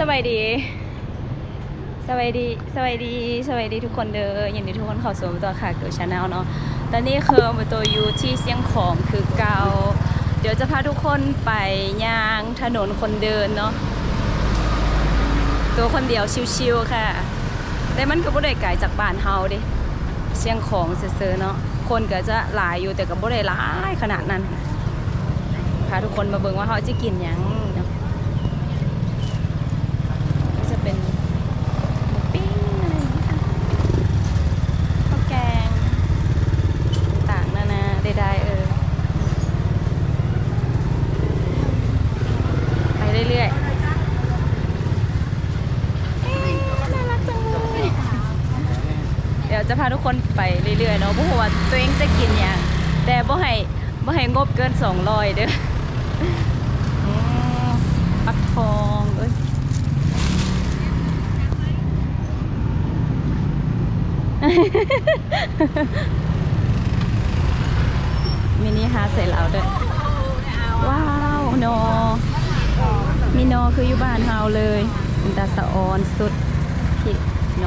สวัสดีสวัสดีสวัสดีสวัสดีทุกคนเด้อยินดีทุกคนเข้าสู่ตัวค่ะเกิดชาแนลเนาะตอนนี้คือมาตัวอยู่ที่เสียงของคือเกาเดี๋ยวจะพาทุกคนไปย่างถนนคนเดินเนาะตัวคนเดียวชิวๆค่ะ แต่มันก็บ่ได้ไกลจากบ้านเฮาดิเสียงของเซ่อๆเนาะคนก็จะหลายอยู่แต่ก็บ่ได้หลายขนาดนั้นพาทุกคนมาเบิ่งว่าเขาจะกินหยังเนาะก็จะเป็นหมูปิ้งอะไรอย่างนี้ค่ะข้าวแกง ต่างๆนานาใดๆเออ ไปเรื่อยๆเอ๊ะน่ารักจังเลยเดี๋ยวจะ พาทุกคนไปเรื่อยๆเนาะเพราะว่าตัวเองจะกินอย่างแต่บ่ให้บ่ให้งบเกิน200เด้ออปักทองเอ้ยมินิฮาร์ใส่เราด้วยว้าวโนมีโนคืออยู่บ้านเฮาเลยเป็นตาสะออนสุดพี่โน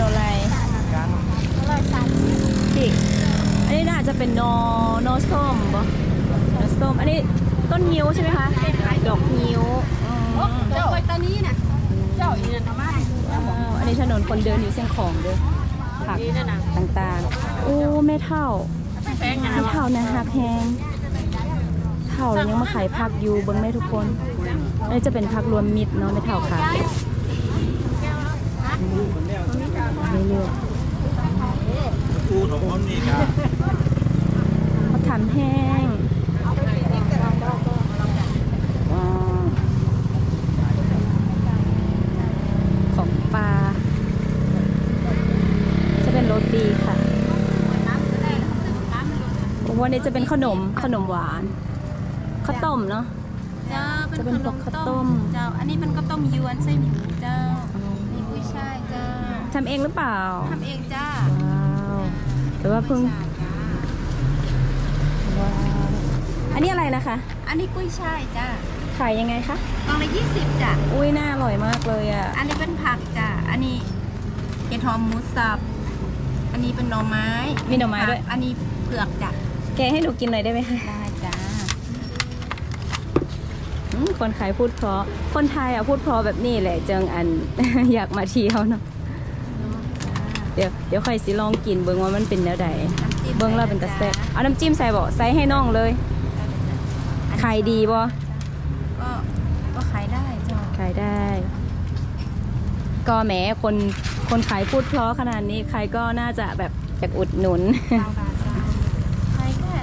ว้าวโนอะไรพี่อันนี้น่าจะเป็นโนโนส้มบ่โนส้ม อันนี้ต้นงิ้วใช่ไหมคะ ดอกงิ้วอืมเจ้าไอ้ตอนนี้นะเจ้าอีนันทมาอันนี้ถนนคนเดินอยู่เส้นของเด้อผักต่างๆ โอ้แม่เท่าแม่เท่านะฮักแฮงเท่าแล้วยังมาขายผักอยู่เบิ้งแม่ทุกคนอันนี้จะเป็นผักรวมมิตรเนาะแม่เท่าค่ะ เรื่อยอูของผมนี่ครับๆเขาทำแห้งว้าวของปลา จะเป็นโรตีค่ะ วันนี้จะเป็นขนมขนมหวานข้าวต้มเนาะเจ้าจะเป็นพวกข้าวต้ม เจ้า อันนี้เป็นข้าวต้มยวนไส้หมูเจ้านี่กุ้ยช่ายเจ้า ทำเองหรือเปล่าทำเองจ้าว้าวหรือว่าเพิ่งว้าวอันนี้อะไรนะคะ อันนี้กุ้ยช่ายจ้าขายยังไงคะกล่องละยี่สิบจ้ะอุ้ยน่าอร่อยมากเลยอะอันนี้เป็นผักจ้ะอันนี้เห็ดหอมหมูสับ อันนี้เป็นหน่อไม้มีหน่อไม้ด้วยอันนี้เผือกจ้ะแกะให้หนูกินหน่อยได้ไหมคะได้จ้าอืมคนขายพูดเพราะคนไทยอะพูดเพราะแบบนี้แหละเจิงอัน อยากมาเที่ยวเนาะ เดี๋ยวเดี๋ยวค่อยสิลองกินเบิ้งว่ามันเป็นแนวใดน้ำจิ้มเบิ้งแล้วเป็นตะแซ่บเอาน้ำจิ้มใส่บ่ใส่ให้น้องเลยขายดีบ่ก็ก็ขายได้จ้าขายได้ ก็แหมคนคนขายพูดเพราะขนาดนี้ใครก็น่าจะแบบอยากอุดหนุนขายแค่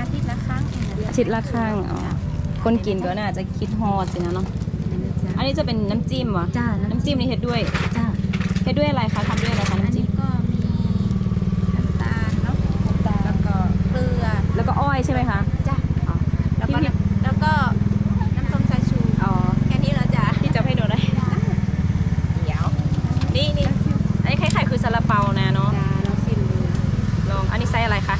อาทิตย์ละครั้งเองนะอาทิตย์ละครั้งอ๋อคนกินก็น่าจะคิดฮอดสินะเนาะอันนี้จะเป็นน้ำจิ้มเหรอจ้าน้ำจิ้มนี่เฮ็ดด้วยจ้าเฮ็ดด้วยอะไรคะทำด้วยอะไรคะ อัน น้ำจิ้ นี้ ม ก็มีน้ำตาลเนาะแล้วก็เกลือ แล้วก็อ้อยใช่ไหมคะ จ้าแล้วก็น้ำแล้วก็น้ำส้มสายชู อ๋อ แค่นี้แล้วจ้าพี่จะให้ดูได้ เดี๋ยว นี่นี่อันนี้คล้ายๆคือซาลาเปานะเนาะ จ้าเราชิมดูลอง อันนี้ไซส์อะไรคะ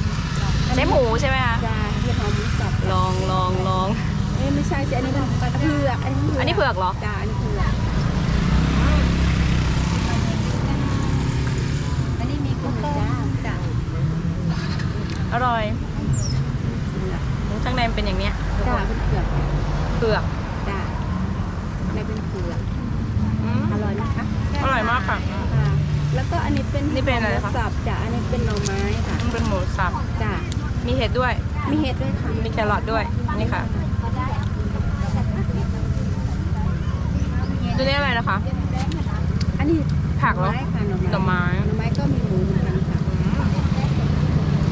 ไซส์หมูใช่ไหมคะ จ้าที่หอมหมูสับลองลองลอง เอ้ยไม่ใช่สิอันนี้เป็นเผือกอันนี้อันนี้เผือกเหรอ จ้าอันนี้เผือกอันนี้มีกุ้งจ้าจ้าอร่อยข้าง ในมันเป็นอย่างเนี้ยจ้าเป็นเผือกเผือกจ้าในเป็นเผือกอืมอร่อยไหมคะอร่อยมากค่ะ ค่ะ แล้วก็อันนี้เป็นนี่เป็นอะไรคะ หมูสับจ้ะอันนี้เป็นหน่อไม้ค่ะมันเป็นหมูสับ จ้ะมีเห็ดด้วย มีเห็ดด้วยค่ะมีแครอทด้วย นี่ค่ะ ตัวนี้อะไรนะคะ อันนี้ผักเหรอ ไม้ค่ะหน่อไม้หน่อไม้ หน่อไม้ก็มีหมูเหมือนกันค่ะ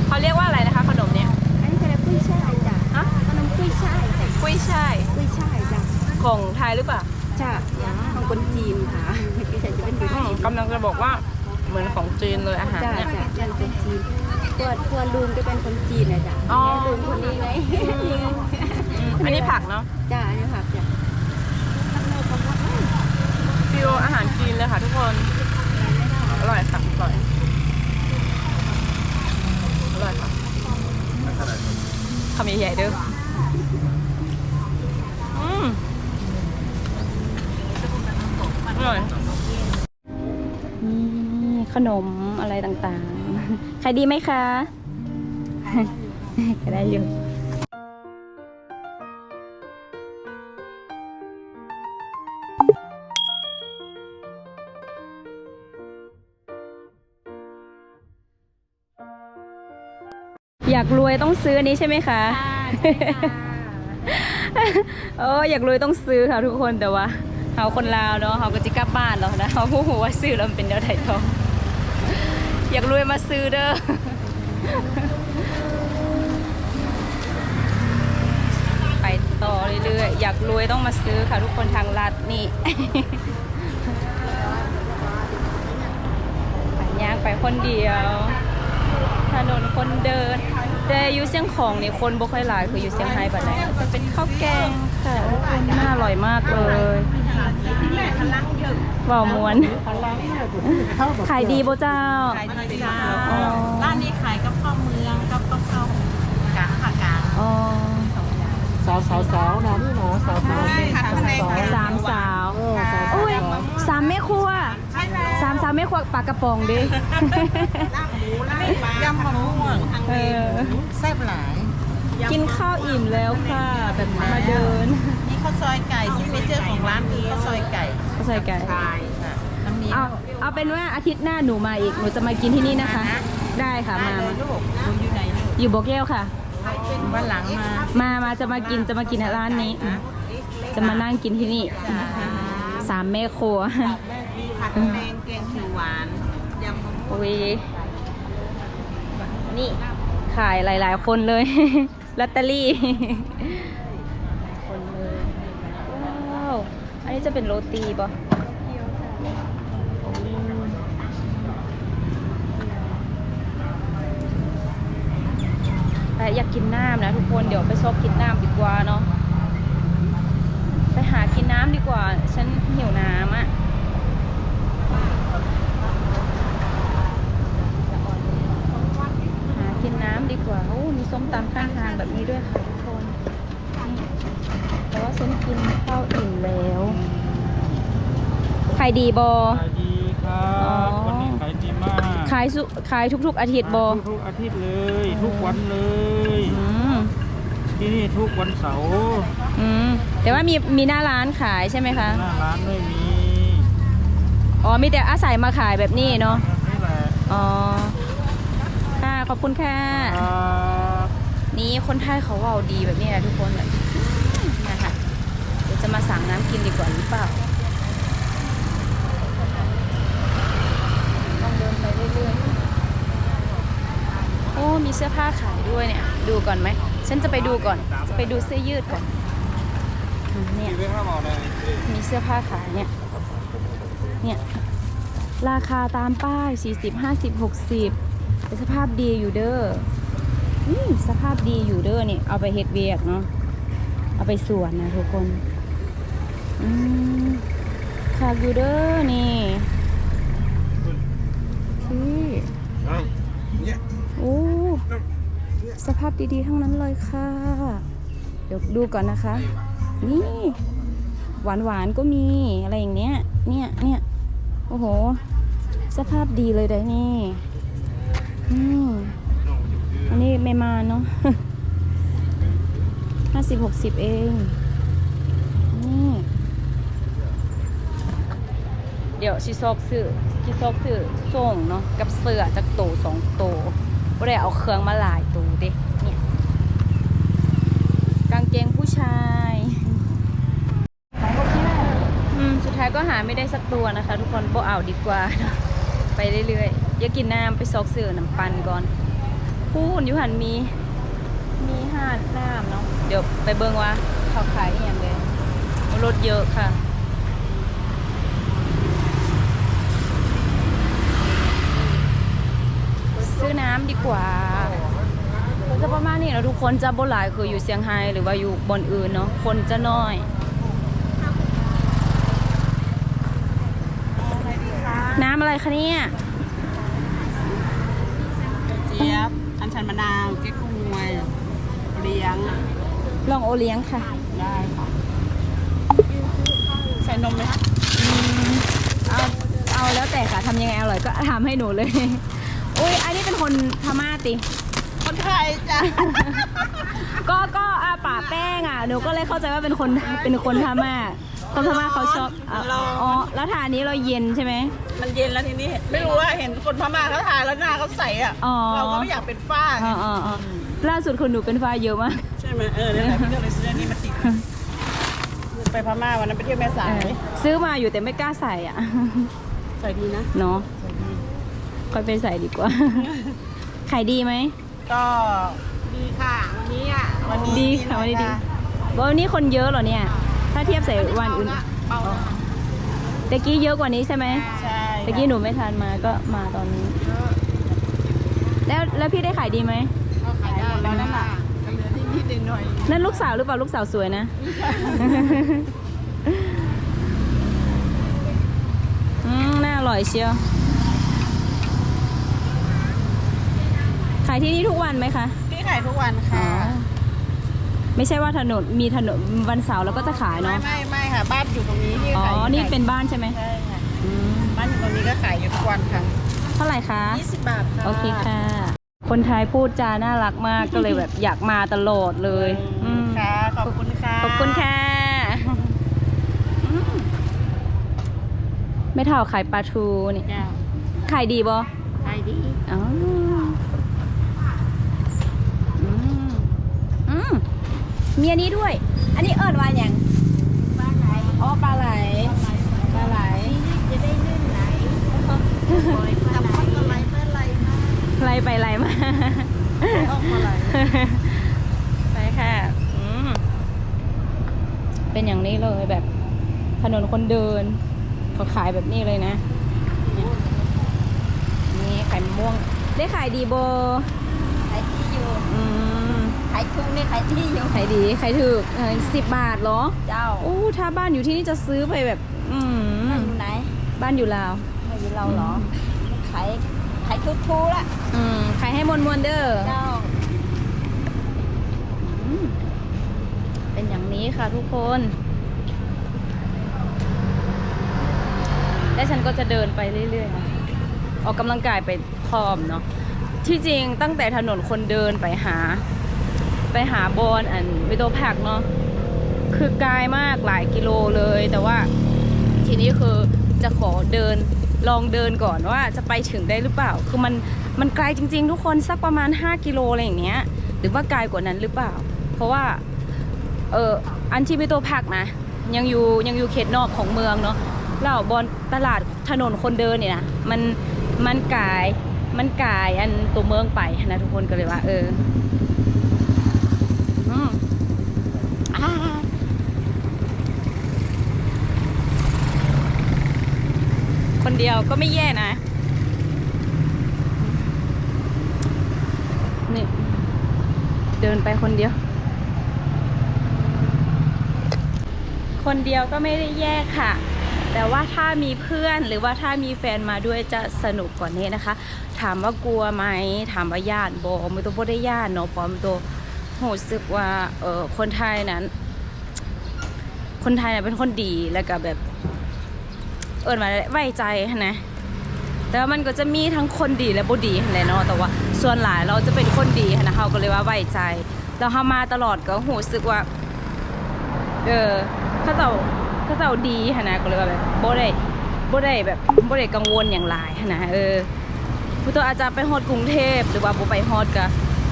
เขาเรียกว่าอะไรนะคะ ขนมเนี้ยอันนี้คือกุ้ยช่ายจ้ะฮะขนม กุ้ยช่ายจ้ะกุ้ยช่ายกุ้ยช่ายจ้ะของไทยหรือเปล่าจ้ะของคนจีนค่ะกุ้ยช่ายจะเป็นคนอืมจีนกำลังจะบอกว่าเหมือนของจีนเลยอาหารจ้ะเนี่ยจ้ะเป็นคนจีนตัวตัวลุงก็เป็นคนจีนนะจ้ะอ๋อลุงคนนี้ไงนี่ไงอืมอันนี้ผักเนาะจ้ะอันนี้ผักจ้ะฟิวอาหารจีนเลยค่ะทุกคนอร่อยค่ะอร่อยอร่อยค่ะคำใหญ่ๆเด้อ ขนมอะไรต่างๆ ใครดีไหมคะก็ได้อยู่อยากรวยต้องซื้อนี้ใช่ไหมคะ เอออยากรวยต้องซื้อค่ะทุกคนแต่ว่าเขาคนลาวเนาะเขาก็จะกลับบ้านแล้วนะเขาพูดว่าซื้อแล้วมันเป็นเนื้อไถ่ทองอยากรวยมาซื้อเด้อไปต่อเรื่อยๆอยากรวยต้องมาซื้อค่ะทุกคนทางลัดนี่ไปย่างไปคนเดียว ถนนคนเดิน แต่อยู่เชียงของนี่คนบ่ค่อยหลายคืออยู่เชียงไฮ้แบบไหนจะเป็นข้าวแกงค่ะทุกคนน่าอร่อยมากเลยว่าวมวนขายดีบ่เจ้าขายดีจ้าอ๋อร้านนี้ขายกับข้าวเมืองกับกับข้าวกลางผักกลางอ๋อสาวสาวสาวนะนี่นะสาวสาวใช่ค่ะข้างในขายสามสาวเออสาวอุ้ยสามแม่ครัวใช่แล้วสามสาวแม่ครัวปลากระป๋องดิ ลาบหมูลาบปลายำมะม่วงทางเอเลอแซ่บหลายกินข้าวอิ่มแล้วค่ะแบบมาเดินนี่ข้าวซอยไก่ซิกเนเจอร์ของร้านคือข้าวซอยไก่ข้าวซอยไก่ใช่ค่ะน้ำเนี้ยเอาเอาเป็นว่าอาทิตย์หน้าหนูมาอีกหนูจะมากินที่นี่นะคะ ได้ค่ะมาเลมายลูกหนูอยู่ไหนลูกอยู่โบอแก้วค่ะวันหลังมามามาจะมากินจะมากินร้านนี้ จะมานั่งกินที่นี่สามแม่ครัวผัดแมงแกงเขียวหวานยำมะม่วงโอ้ย นี่ขายหลาย ๆ คนเลยลอตเตอรี่คนเลยว้าวอันนี้จะเป็นโรตีปะแต่อยากกินน้ำนะทุกคนเดี๋ยวไปซอกกินน้ำดีกว่าเนาะไปหากินน้ำดีกว่า ฉันหิวน้ำอะหากิ นน้ำดีกว่า โอ้ มีส้มตำข้างทางแบบนี้ด้วยค่ะทุกคนนี่แต่ว่าฉันกินข้าวอิ่มแล้วขายดีบอขายดีครัอ๋อบวันนี้ขายดีมากขายสุขายทุกๆอาทิตย์บอทุกอาทิตย์เลย ทุกวันเลยอืมที่นี่ทุกวันเสาร์อืมแต่ว่ามีมีหน้าร้านขายใช่ไหมคะ หน้าร้านไม่มี อ๋อ มีแต่อาศัยมาขายแบบนี้เนาะนี่แหละอ๋อค่ะ ขอบคุณค่ะครับนี่คนไทยเขาเว่าดีแบบนี้นะทุกคนแบบนะคะเดี๋ยวจะมาสั่งน้ำกินดีกว่าหรือเปล่าลองเดินไปเรื่อยๆ โอ้ มีเสื้อผ้าขายด้วยเนี่ย ดูก่อนไหม ฉันจะไปดูก่อน จะไปดูเสื้อยืดก่อนอืมเนี่ยเรื่องระบอกเลยมีเสื้อผ้าขายเนี่ย เนี่ย ราคาตามป้าย 40 50 60 แต่สภาพดีอยู่เด้ออืมสภาพดีอยู่เด้อเนี่ยเอาไปเฮ็ดเวียกเนาะเอาไปสวนนะทุกคนอืมขากอยู่เด้อนี่นี่โอ้สภาพดีๆทั้งนั้นเลยค่ะ เดี๋ยวดูก่อนนะคะ นี่ หวานหวานๆก็มีอะไรอย่างเนี้ย เนี่ยเนี่ยโอ้โห สภาพดีเลยเด้อนี่ อันนี้ไม่มาเนาะห้าสิบหกสิบเอง นี่ เดี๋ยวชิซอกซื้อชิซอกซื้อส่งเนาะ กับเสื้อจากโตสองโตบ่ได้เอาเครื่องมาหลายโตเด้เนี่ย กางเกงผู้ชายสุดท้ายก็หาไม่ได้สักตัวนะคะ ทุกคนบ่เอาดีกว่า ไปเรื่อยๆ อยากินน้ำไปซอกเสือน้ำปันก่อนพูนอยู่หันมี มีหาดน้ำเนาะเดี๋ยวไปเบิ่งว่าเขาขายอย่างเลยรถเยอะค่ะซื้อน้ำดีกว่าจะประมาณนี้แล้วทุกคนจะบ่หลายคืออยู่เซี่ยงไฮ้หรือว่าอยู่บนอื่นเนาะคนจะน้อยน้ำอะไรคะเนี่ย จี๊ยบ อันชันมะนาว เก๊กฮวย เลี้ยง ลองโอเลี้ยงค่ะ ได้ค่ะ ใส่นมไหมคะอืมเอาเอาเอาแล้วแต่ค่ะทำยังไงอร่อยก็ทำให้หนูเลย อุ้ยอันนี้เป็นคนพม่าติ คนไทยจ้ะ ก็ก็อาป่าแป้งอะหนูก็เลยเข้าใจว่าเป็นคนเป็นคนพม่า คนพม่าเขาชอบอะอ๋อแล้วทานนี้เราเย็นใช่ไหม มันเย็นแล้วทีนี้ ไม่รู้ว่าเห็นคนพม่าเขาทานแล้วหน้าเขาใสอะ อ๋อ เราก็ไม่อยากเป็นฝ้าไงอ๋ออ๋ออ๋อล่าสุดคนหนูเป็นฟ้าเยอะมาก ใช่ไหมเออนั่นแหละพี่ก็เลยซื้ออันนี้มาติดไปพม่าวันนั้นไปเที่ยวแม่สายเออซื้อมาอยู่แต่ไม่กล้าใส่อะ ใส่ดีนะเนาะใส่ดี ค่อยไปใส่ดีกว่า ขายดีไหม ก็ดีค่ะ วันนี้อะ วันนี้ดีค่ะวันนี้ดีวันนี้คนเยอะเหรอเนี่ย ถ้าเทียบใส่วันอื่นเบาลงตะกี้เยอะกว่านี้ใช่ไหมใช่ตะกี้หนูไม่ทานมาก็มาตอนนี้ แล้วแล้วพี่ได้ขายดีไหมก็ขายหมดแล้วนั่นแหละเหลือนิดนิดหน่อยนั่นลูกสาวหรือเปล่าลูกสาวสวยนะอืมน่าอร่อยเชียวขายที่นี่ทุกวันไหมคะๆพี่ขายทุกวันอ๋อค่ะ ไม่ใช่ว่าถนนมีถนนวันเสาร์แล้วก็จะขายไม่เนาะไม่ไม่ค่ะ บ้านอยู่ตรงนี้ที่อ๋อขายนี่เป็นบ้านใช่ไหมใช่ค่ะอืมบ้านอยู่ตรงนี้ก็ขายอยู่ทุกวันค่ะเท่าไหร่คะ 20บาทค่ะ โอเคค่ะ คนไทยพูดจาน่ารักมากก็เลยแบบอยากมาตลอดเลยอืมค่ะ ขอบคุณค่ะขอบคุณค่ะอืมไม่เท่าขายปลาทูนี่จ้าขายดีบ่ขายดี อ๋ออืมอืม มีอันนี้ด้วย อันนี้เอิญว่าอย่างปลาไหลอ๋อปลาไหลปลาไหลจะได้ลื่นไหลจับพัดปลาไหลปลาไหลมาไล่ไปไล่มาออกปลาไหลไปค่ะอืมเป็นอย่างนี้เลยแบบถนนคนเดินเขาขายแบบนี้เลยนะนี่ขายมะม่วงได้ขายดีโบขายที่อยู่อืม ขายทุ่งนี่ขายที่อยู่ขายดีขายถูกสิบบาทเหรอ เจ้าโอ้ถ้าบ้านอยู่ที่นี่จะซื้อไปแบบ อืมอยู่ไหน บ้านอยู่ลาวไม่อยู่เราเหรอขายขายทุกทูละอืมขายให้มวนมวนๆเด้อเจ้าอืมเป็นอย่างนี้ค่ะทุกคน และฉันก็จะเดินไปเรื่อยๆนะออกกำลังกายไปพร้อมเนาะที่จริงตั้งแต่ถนนคนเดินไปหา ไปหาบอนอันวิโตแพกเนาะคือไกลมากหลายกิโลเลย แต่ว่าทีนี้คือจะขอเดินลองเดินก่อนว่าจะไปถึงได้หรือเปล่า คือมันมันไกลจริง ๆ ทุกคนสักประมาณ 5 กิโลอะไรอย่างเงี้ย หรือว่าไกลกว่านั้นหรือเปล่า เพราะว่าเอออันที่วิโตแพกนะยังอยู่ยังอยู่เขตนอกของเมืองเนาะแล้วบนตลาดถนนคนเดินเนี่ยนะมันมันกายมันกายอันตัวเมืองไปนะทุกคนก็เลยว่า เออมอ่าคน เดียวก็ไม่แย่นะนี่เดินไปคนเดียว คนเดียวก็ไม่ได้แย่ค่ะ แต่ว่าถ้ามีเพื่อนหรือว่าถ้ามีแฟนมาด้วยจะสนุกกว่านี้นะคะ ถามว่ากลัวไหมถามว่าย่านบอไม่ต้องบ่ได้ย่านเนาะปอมตัวรู้สึกว่าเออคนไทยนั้น คนไทยน่ะเป็นคนดีแล้วก็แบบ เอิญมาไว้ใจนะแต่ว่ามันก็จะมีทั้งคนดีและบ่ดีหั้นแหละเนาะแต่ว่าส่วนหลายเราจะเป็นคนดีนะเขาก็เลยว่าไว้ใจแล้วเขามาตลอดก็รู้สึกว่า เออเขาเจ้าเขาเจ้าดีนะก็เลยว่าแบบบ่ได้บ่ได้แบบบ่ได้กังวลอย่างหลายนะเออผู้ตัวอาจจะไปฮอดกรุงเทพหรือว่าบ่ไปฮอดก็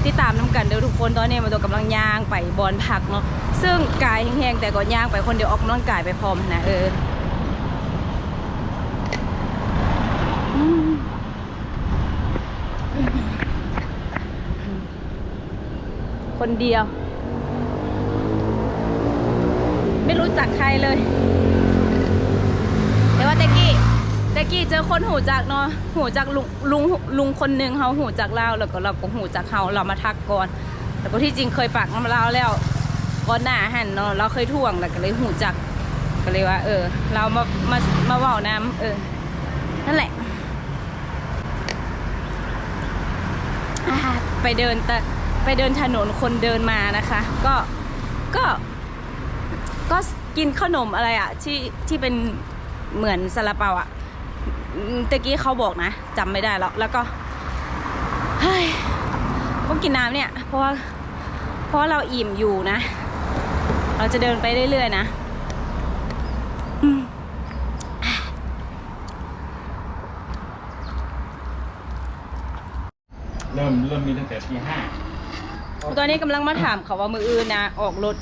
ติดตามน้ำกันเด้อทุกคนตอนนี้มันตัวกำลังย่างไปบอนพักเนาะซึ่งกายแห้งๆแต่ก็ย่างไปคนเดียวออกกำลังกายไปพร้อมนะเออ คนเดียว ไม่รู้จักใครเลยแต่ว่าเตกกี้เตกกี้เจอคนหูจักเนาะหูจักลุงลุงลุงคนหนึ่งเขาหูจักเราแล้วก็เราก็หูจักเขาเรามาทักก่อนแล้วก็ที่จริงเคยฝากน้ำเราแล้วก่อนหน้าหันเนาะเราเคยท่วงแล้วก็เลยหูจักก็เลยว่า เออ เรามามามาเว่าน้ำเออ นั่นแหละไปเดินแต่ ไปเดินถนนคนเดินมานะคะ ก็ก็ก็กินขนมอะไรอะที่ที่เป็นเหมือนซาลาเปาอะตะกี้เขาบอกนะจำไม่ได้แล้วแล้วก็เฮ้ยต้องกินน้ำเนี่ย เพราะว่าเพราะเราอิ่มอยู่นะ เราจะเดินไปเรื่อยๆนะเริ่มเริ่มมีตั้งแต่ปีห้า ตอนนี้กำลังมาถามเขาว่ามืออื่นนะออกรถ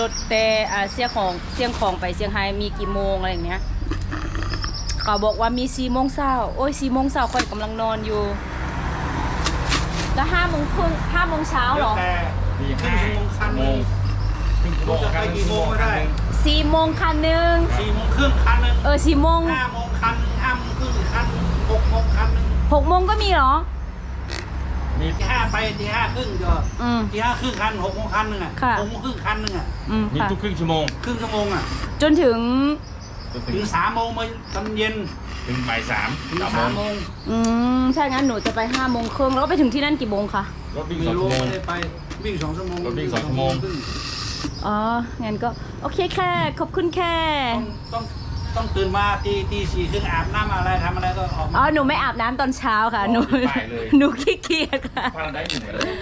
รถแต่อ่าเสียของเสียงของไปเชียงไฮ้มีกี่โมงอะไรอย่างเงี้ย เขาบอกว่ามีสี่โมงเช้าโอ้ยสี่โมงเช้าค่อยกำลังนอนอยู่แล้วห้าโมงครึ่งห้าโมงเช้าเหรอแต่ปีครึ่ห้างชั่วโมงคันโมหนึงงครึ่งชั่วโมงจะไปกี่โมงก็ได้สี่โมงคันหนึ่งสี่โมงครึ่งคันหนึ่งเออสี่โมงห้าโมงคันหนึ่งห้าโมงครึ่งคันหนึ่งหกโมงคันหนึ่งหกโมงก็มีเหรอมีตีห้า ไปตีห้าครึ่งก็อืม ตีห้าครึ่งคันหกโมงคันหนึ่งอะค่ะ หกโมงครึ่งคันหนึ่งอะอืมมีค่ะทุกครึ่งชั่วโมงครึ่งชั่วโมงอะจนถึง จนถึงถึงสามโมงมาตอนเย็นถึงบ่ายสามถึงสามสามโมโมงงอืมใช่งั้นหนูจะไปห้าโมงครึ่งแล้วก็ไปถึงที่นั่นกี่โมงคะรถวิ่งไม่สองรู้ชั่วโมง ไม่ได้ไปวิ่งสองชั่วโมงรถวิ่งสองชั่วโมง ครึ่อ๋องั้นก็โอเคแค่ขอบคุณแค่ต้องต้อง ต้องตื่นมาตีตีสี่ครึ่งอาบน้ำอะไรทำอะไรก็ออกมา อ๋อหนูไม่อาบน้ำตอนเช้าค่ะ หนูไปเลย หนูขี้เกียจค่ะพาราได้หนึ่งเลย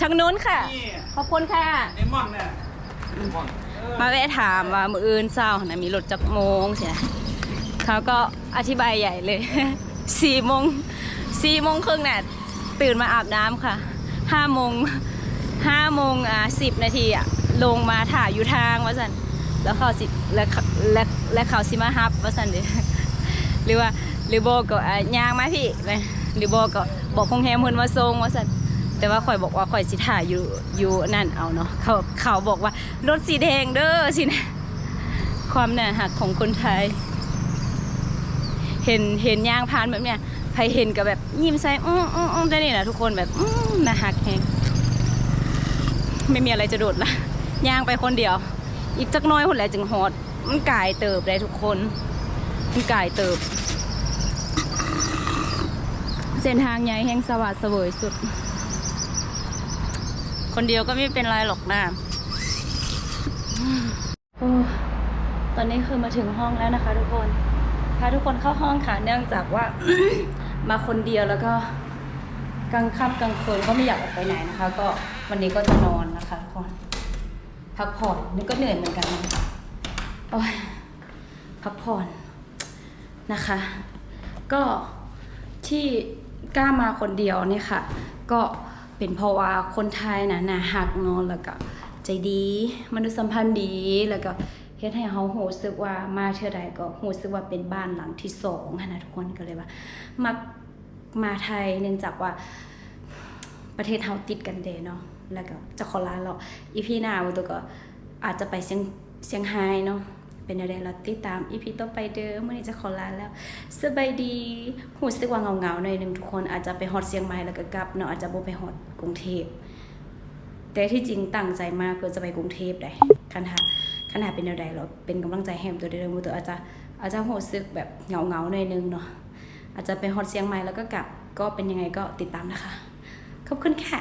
ทางนู้นค่ะ นี่ขอบคุณค่ะ เลมอนเนี่ยมาแวะถามว่ามืออื่นเศร้านะมีรถจักโมงใช่ไหมเขาก็อธิบายใหญ่เลย สี่โมงสี่โมงครึ่งเนี่ยตื่นมาอาบน้ำค่ะห้าโมงห้าโมงอ่าสิบนาทีอะลงมาถ่ายอยู่ทางว่าสัน แล้วเขาสิและและและเขาสิมาฮับว่าสันเดหรือว่าหรือโบก็ยางมาพี่ไปหรือโบก็บอกคงแฮมเพิ่นมาส่งว่าสันแต่ว่าข่อยบอกว่าข่อยสิถ่ายอยู่อยู่นั่นเอาเนาะเขาเขาบอกว่ารถสีแดงเด้อสินะความน่าหักของคนไทย เห็นเห็นยางพานแบบเนี้ยใครเห็นก็แบบยิ้มใส่อืมอืมอืมได้นี่นะทุกคนแบบอืมน่าหักแฮงไม่มีอะไรจะโดดละยางไปคนเดียว อีกจักน้อยคนแหละจึงฮอด มันกายเติบได้ทุกคน มันกายเติบ เส้นทางใหญ่แห่งสวัสดิ์เสวยสุด คนเดียวก็ไม่เป็นไรหรอกนะอตอนนี้คือมาถึงห้องแล้วนะคะ ทุกคนพาทุกคนเข้าห้องค่ะเนื่องจากว่า มาคนเดียวแล้วก็กลางค่ำกลางคืนก็ไม่อยากออกไปไหนนะคะ ก็วันนี้ก็จะนอนนะคะทุกคน พักผ่อนนี่ก็เหนื่อยเหมือนกันนะโอ้ยพักผ่อนนะคะ ก็ที่กล้ามาคนเดียวเนี่ยค่ะ ก็เป็นเพราะว่าคนไทยนะนะหักนอนแล้วก็ใจดีมนุษยสัมพันธ์ดีแล้วก็เฮ็ดให้เขาโหูสึกว่ามาเท่าใดก็โหูสึกว่าเป็นบ้านหลังที่สองนะทุกคนก็เลยว่ามักมาไทยเนื่องจากว่าประเทศเฮาติดกันเดเนาะ แล้วก็เจะขอร้านเราอีพีหน้าวันตัวก็อาจจะไปเซียงเซียงไฮ้เนาะเป็นอะไรเราติดตามอีพีต่อไปเด้อเมื่อนี้จะขอลาแล้วสบายดีหูสึกว่าเงาๆหน่อยหนึงทุกคนอาจจะไปฮอดเชียงใหม่แล้วก็กลับเนาะอาจจะบ่ไปฮอดกรุงเทพแต่ที่จริงตั้งใจมากเพื่อจะไปกรุงเทพได้คันหาคันหาเป็นแนวใดเราเป็นกำลังใจให้ตัวเดิมตัวอาจจะอาจจะหูสึกแบบเงาๆหน่อยหนึงเนาะอาจจะไปฮอดเชียงใหม่แล้วก็กลับก็เป็นยังไงก็ติดตามนะคะขอบคุณค่ะ